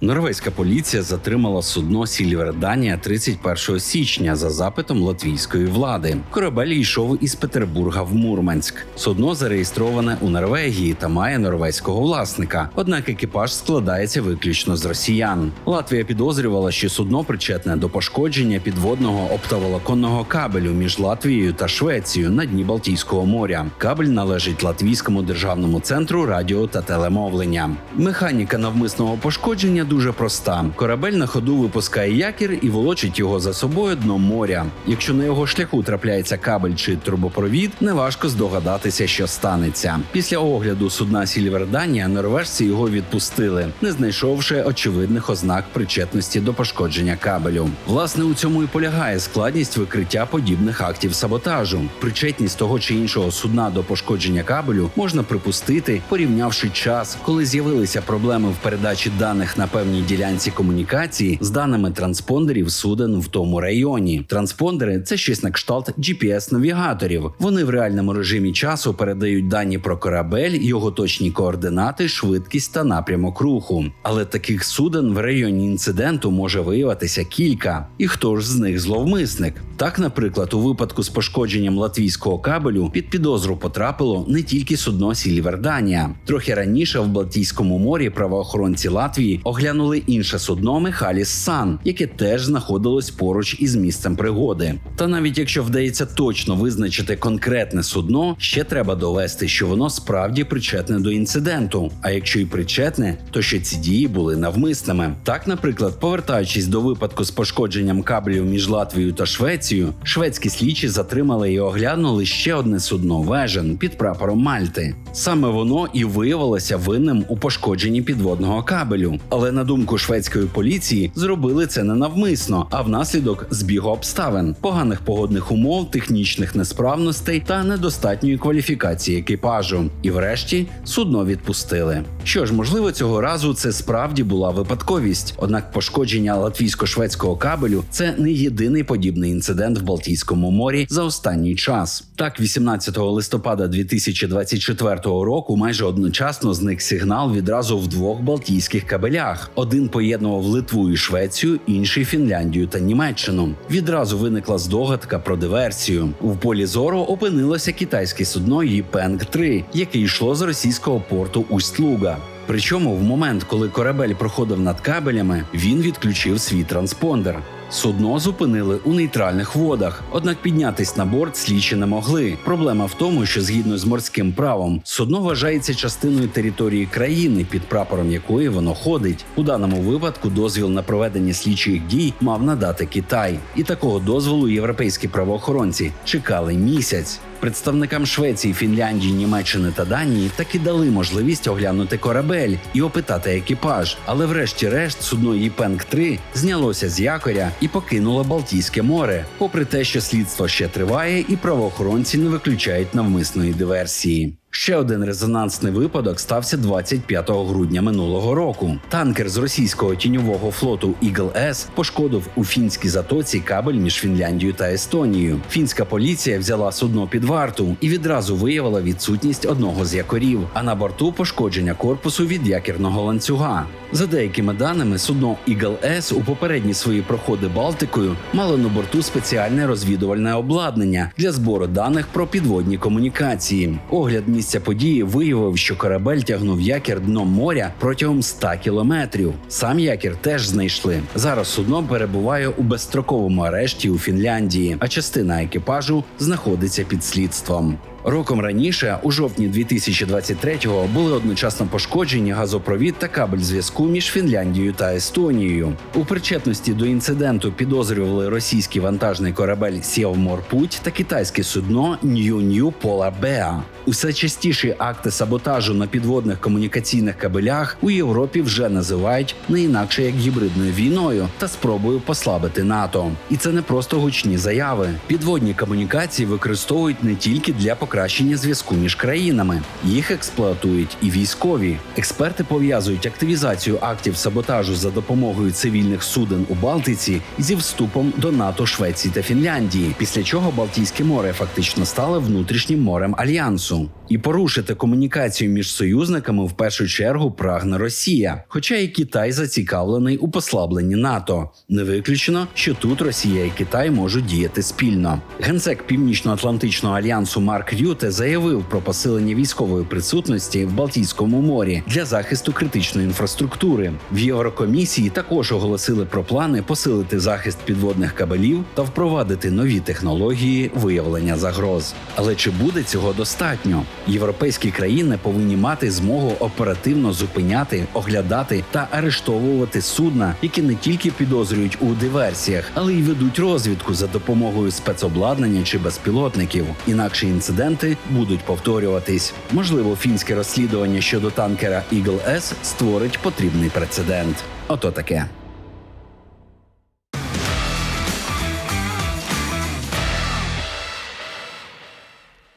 Норвезька поліція затримала судно Сільверданія 31 січня за запитом латвійської влади. Корабель йшов із Петербурга в Мурманськ. Судно зареєстроване у Норвегії та має норвезького власника. Однак екіпаж складається виключно з росіян. Латвія підозрювала, що судно причетне до пошкодження підводного оптоволоконного кабелю між Латвією та Швецією на дні Балтійського моря. Кабель належить Латвійському державному центру радіо та телемовлення. Механіка навмисного пошкодження дуже проста. Корабель на ходу випускає якір і волочить його за собою дном моря. Якщо на його шляху трапляється кабель чи трубопровід, неважко здогадатися, що станеться. Після огляду судна Сільверданія норвежці його відпустили, не знайшовши очевидних ознак причетності до пошкодження кабелю. Власне, у цьому і полягає складність викриття подібних актів саботажу. Причетність того чи іншого судна до пошкодження кабелю можна припустити, порівнявши час, коли з'явилися проблеми в передачі даних на певній ділянці комунікації з даними транспондерів суден в тому районі. Транспондери це щось на кшталт GPS-навігаторів. Вони в реальному режимі часу передають дані про корабель, його точні координати, швидкість та напрямок руху. Але таких суден в районі інциденту може виявитися кілька. І хто ж з них зловмисник? Так, наприклад, у випадку з пошкодженням латвійського кабелю під підозру потрапило не тільки судно Сільверданія. Трохи раніше в Балтійському морі правоохоронці Латвії оглянули інше судно Мехаліс Сан, яке теж знаходилось поруч із місцем пригоди. Та навіть якщо вдається точно визначити конкретне судно, ще треба довести, що воно справді причетне до інциденту. А якщо й причетне, то що ці дії були навмисними. Так, наприклад, повертаючись до випадку з пошкодженням кабелів між Латвією та Швецією, шведські слідчі затримали і оглянули ще одне судно вежен під прапором Мальти. Саме воно і виявилося винним у пошкодженні підводного кабелю. Але на думку шведської поліції, зробили це не навмисно, а внаслідок збігу обставин, поганих погодних умов, технічних несправностей та недостатньої кваліфікації екіпажу. І врешті судно відпустили. Що ж, можливо, цього разу це справді була випадковість. Однак пошкодження латвійсько-шведського кабелю це не єдиний подібний інцидент в Балтійському морі за останній час. Так, 18 листопада 2024 року майже одночасно зник сигнал відразу в двох балтійських кабелях. Один поєднував Литву і Швецію, інший Фінляндію та Німеччину. Відразу виникла здогадка про диверсію. В полі зору опинилося китайське судно Їпенг 3 яке йшло з російського порту Усть-Луга. Причому в момент, коли корабель проходив над кабелями, він відключив свій транспондер. Судно зупинили у нейтральних водах, однак піднятись на борт слідчі не могли. Проблема в тому, що згідно з морським правом, судно вважається частиною території країни, під прапором якої воно ходить. У даному випадку дозвіл на проведення слідчих дій мав надати Китай, і такого дозволу європейські правоохоронці чекали місяць. Представникам Швеції, Фінляндії, Німеччини та Данії таки дали можливість оглянути корабель і опитати екіпаж. Але, врешті-решт, судно Єпенк 3 знялося з якоря і покинуло Балтійське море, попри те, що слідство ще триває, і правоохоронці не виключають навмисної диверсії. Ще один резонансний випадок стався 25 грудня минулого року. Танкер з російського тіньового флоту Eagle S пошкодив у фінській затоці кабель між Фінляндією та Естонією. Фінська поліція взяла судно під варту і відразу виявила відсутність одного з якорів, а на борту пошкодження корпусу від якірного ланцюга. За деякими даними, судно Eagle S у попередні свої проходи Балтикою мало на борту спеціальне розвідувальне обладнання для збору даних про підводні комунікації. Огляд місця події виявив, що корабель тягнув якір дном моря протягом 100 кілометрів. Сам якір теж знайшли. Зараз судно перебуває у безстроковому арешті у Фінляндії, а частина екіпажу знаходиться під слідством. Роком раніше, у жовтні 2023-го, були одночасно пошкоджені газопровід та кабель зв'язку між Фінляндією та Естонією. У причетності до інциденту підозрювали російський вантажний корабель Сєвморпуть та китайське судно Нью-Нью Пола Беа. Усе частіші акти саботажу на підводних комунікаційних кабелях у Європі вже називають не інакше як гібридною війною та спробою послабити НАТО. І це не просто гучні заяви. Підводні комунікації використовують не тільки для покращення зв'язку між країнами, їх експлуатують і військові. Експерти пов'язують активізацію актів саботажу за допомогою цивільних суден у Балтиці зі вступом до НАТО Швеції та Фінляндії, після чого Балтійське море фактично стало внутрішнім морем альянсу. І порушити комунікацію між союзниками в першу чергу прагне Росія, хоча і Китай зацікавлений у послабленні НАТО. Не виключено, що тут Росія і Китай можуть діяти спільно. Генсек Північно-Атлантичного альянсу Марк Рюте заявив про посилення військової присутності в Балтійському морі для захисту критичної інфраструктури. В Єврокомісії також оголосили про плани посилити захист підводних кабелів та впровадити нові технології виявлення загроз. Але чи буде цього достатньо? Європейські країни повинні мати змогу оперативно зупиняти, оглядати та арештовувати судна, які не тільки підозрюють у диверсіях, але й ведуть розвідку за допомогою спецобладнання чи безпілотників. Інакше інциденти будуть повторюватись. Можливо, фінське розслідування щодо танкера Eagle S створить потрібний прецедент. Ото таке.